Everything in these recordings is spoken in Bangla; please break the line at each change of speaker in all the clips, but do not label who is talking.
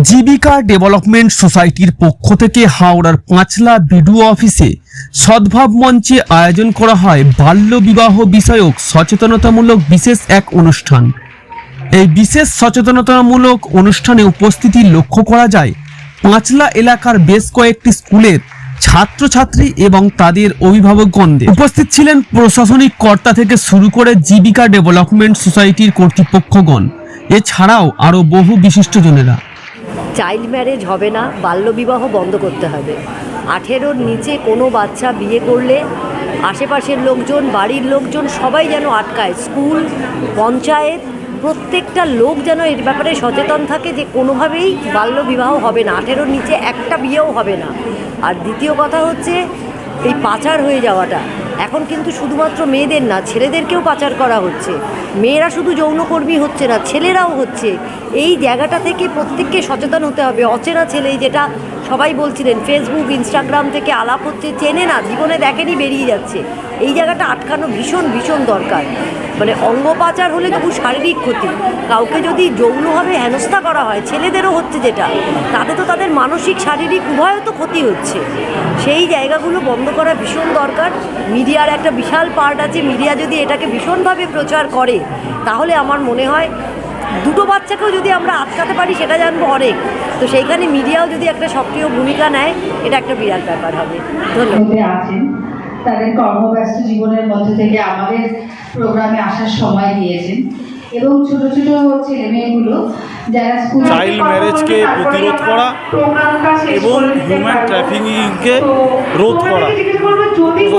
জীবিকা ডেভেলপমেন্ট সোসাইটির পক্ষ থেকে হাওড়ার পাঁচলা বিডিও অফিসে সদ্ভাব মঞ্চে আয়োজন করা হয় বাল্য বিবাহ বিষয়ক সচেতনতামূলক বিশেষ এক অনুষ্ঠান। এই বিশেষ সচেতনতামূলক অনুষ্ঠানে উপস্থিতি লক্ষ্য করা যায়, পাঁচলা এলাকার বেশ কয়েকটি স্কুলের ছাত্রছাত্রী এবং তাদের অভিভাবকগণদের। উপস্থিত ছিলেন প্রশাসনিক কর্তা থেকে শুরু করে জীবিকা ডেভেলপমেন্ট সোসাইটির কর্তৃপক্ষগণ। এছাড়াও আরও বহু বিশিষ্টজনেরা।
চাইল্ড ম্যারেজ হবে না, বাল্যবিবাহ বন্ধ করতে হবে। আঠেরোর নিচে কোনো বাচ্চা বিয়ে করলে আশেপাশের লোকজন, বাড়ির লোকজন সবাই যেন আটকায়। স্কুল, পঞ্চায়েত, প্রত্যেকটা লোক যেন এর ব্যাপারে সচেতন থাকে যে কোনোভাবেই বাল্যবিবাহ হবে না, আঠেরোর নিচে একটা বিয়েও হবে না। আর দ্বিতীয় কথা হচ্ছে, এই পাচার হয়ে যাওয়াটা। এখন কিন্তু শুধুমাত্র মেয়েদের না, ছেলেদেরকেও পাচার করা হচ্ছে। মেয়েরা শুধু যৌনকর্মী হচ্ছে না, ছেলেরাও হচ্ছে। এই জায়গাটা থেকে প্রত্যেককে সচেতন হতে হবে। অচেনা ছেলে যেটা সবাই বলছিলেন ফেসবুক ইনস্টাগ্রাম থেকে আলাপ হচ্ছে, চেনে না, জীবনে দেখেনি, বেরিয়ে যাচ্ছে। এই জায়গাটা আটকানো ভীষণ ভীষণ দরকার। মানে অঙ্গ পাচার হলে তবু শারীরিক ক্ষতি। কাউকে যদি যৌনভাবে হেনস্থা করা হয়, ছেলেদেরও হচ্ছে যেটা। তাতে তো তাদের মানসিক, শারীরিক উভয়ও তো ক্ষতি হচ্ছে। সেই জায়গাগুলো বন্ধ করা ভীষণ দরকার। মিডিয়ার একটা বিশাল পার্ট আছে মিডিয়া যদি এটাকে ভীষণভাবে প্রচার করে তাহলে আমার মনে হয় দুটো বাচ্চাকেও যদি আমরা আটকাতে পারি সেটা জানব অনেক। তো সেইখানে মিডিয়াও যদি একটা সক্রিয় ভূমিকা নেয় এটা একটা বিরাট ব্যাপার হবে। ধন্যবাদ।
তাদের কর্মব্যস্ত জীবনের মধ্যে থেকে আমাদের প্রোগ্রামে আসার সময় দিয়েছেন। এবং ছোট ছোট ছেলে মেয়েগুলো যারা স্কুল
চাইল্ড ম্যারেজকে প্রতিরোধ করা এবং হিউম্যান ট্রাফিকিংকে রোধ করা। প্রশাসনের তরফ থেকে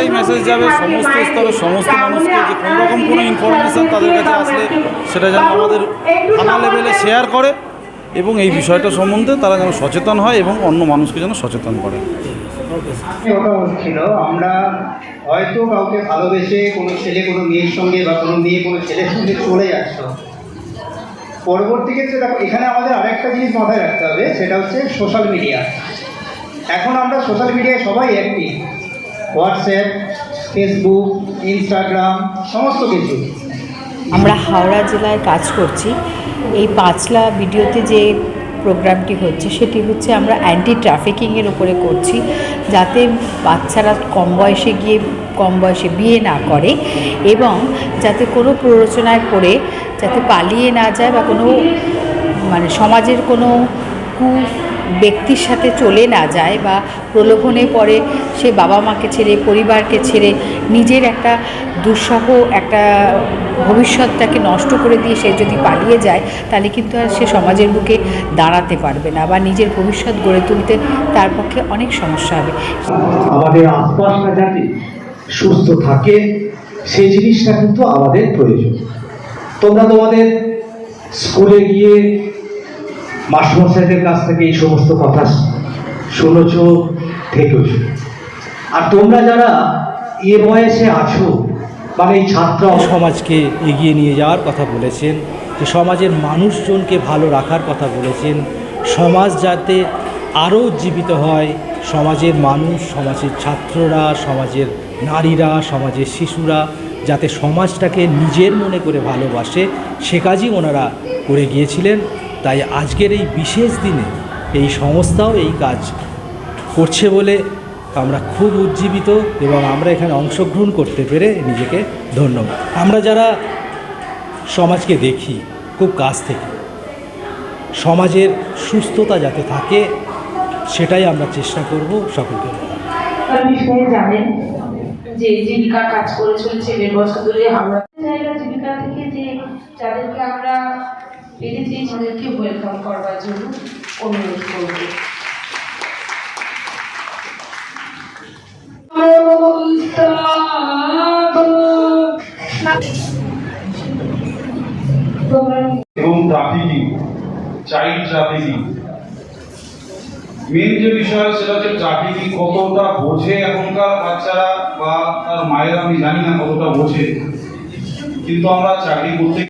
একটাই মেসেজ যাবে, সমস্ত স্তরের সমস্ত মানুষকে যে কোনো রকম কোনো ইনফরমেশান তাদের কাছে আসলে সেটা যেন আমাদের থানা লেভেলে শেয়ার করে এবং এই বিষয়টা সম্বন্ধে তারা যেন সচেতন হয় এবং অন্য মানুষকে যেন সচেতন করে।
হচ্ছিল, আমরা হয়তো কাউকে ভালোবেসে কোনো ছেলে কোনো মেয়ের সঙ্গে বা কোনো মেয়ে কোনো ছেলের সঙ্গে চলে যাচ্ছ পরবর্তী ক্ষেত্রে দেখো, এখানে আমাদের আরেকটা জিনিস মাথায় রাখতে হবে, সেটা হচ্ছে সোশ্যাল মিডিয়া এখন আমরা সোশ্যাল মিডিয়ায় সবাই অ্যাক্টিভ হোয়াটসঅ্যাপ, ফেসবুক, ইনস্টাগ্রাম, সমস্ত কিছু।
আমরা হাওড়া জেলায় কাজ করছি। এই পাঁচলা ভিডিওতে যে প্রোগ্রামটি হচ্ছে, সেটি হচ্ছে আমরা অ্যান্টি ট্রাফিকিংয়ের উপরে করছি, যাতে বাচ্চারা কম বয়সে গিয়ে, কম বয়সে বিয়ে না করে এবং যাতে কোনো প্ররোচনায় পড়ে, যাতে পালিয়ে না যায় বা কোনো মানে সমাজের কোনো কু ব্যক্তির সাথে চলে না যায় বা প্রলোভনে পড়ে, সে বাবা মাকে ছেড়ে, পরিবারকে ছেড়ে নিজের একটা দুঃসহ, একটা ভবিষ্যৎটাকে নষ্ট করে দিয়ে সে যদি পালিয়ে যায়, তাহলে কিন্তু আর সে সমাজের বুকে দাঁড়াতে পারবে না বা নিজের ভবিষ্যৎ গড়ে তুলতে তার পক্ষে অনেক সমস্যা হবে।
আমাদের আশপাশটা যাতে সুস্থ থাকে, সেই জিনিসটা কিন্তু আমাদের প্রয়োজন। তোমরা তোমাদের স্কুলে গিয়ে মাস্টারমশাইদের কাছ থেকে এই সমস্ত কথা শুনেছ, থেকেছ। আর তোমরা যারা এ বয়সে আছো মানে এই ছাত্র
সমাজকে এগিয়ে নিয়ে যাওয়ার কথা বলেছেন, যে সমাজের মানুষজনকে ভালো রাখার কথা বলেছেন, সমাজ যাতে আরও উজ্জীবিত হয়, সমাজের মানুষ, সমাজের ছাত্ররা, সমাজের নারীরা, সমাজের শিশুরা যাতে সমাজটাকে নিজের মনে করে ভালোবাসে, সে কাজই ওনারা করে গিয়েছিলেন। তাই আজকের এই বিশেষ দিনে এই সংস্থাও এই কাজ করছে বলে আমরা খুব উজ্জীবিত এবং আমরা এখানে অংশগ্রহণ করতে পেরে নিজেকে ধন্যবাদ আমরা যারা সমাজকে দেখি খুব কাছ থেকে সমাজের সুস্থতা যাতে থাকে সেটাই আমরা চেষ্টা করব সকলকে।
জানেন যে জীবিকা কাজ করে চলছে দেড় বছর ধরে জায়গা জীবিকা থেকে যে যাদেরকে আমরা পেরেছি তাদেরকে ওয়েলকাম করবার জন্য অনুরোধ করব।
এবং ট্রাফিকিং চাইল্ড ট্রাফিকিং মেন যে বিষয় সেটা হচ্ছে ট্রাফিকিং কতটা বোঝে এখনকার বাচ্চারা বা তার মায়েরা আমি জানি না কতটা বোঝে। কিন্তু আমরা চাকরি করতে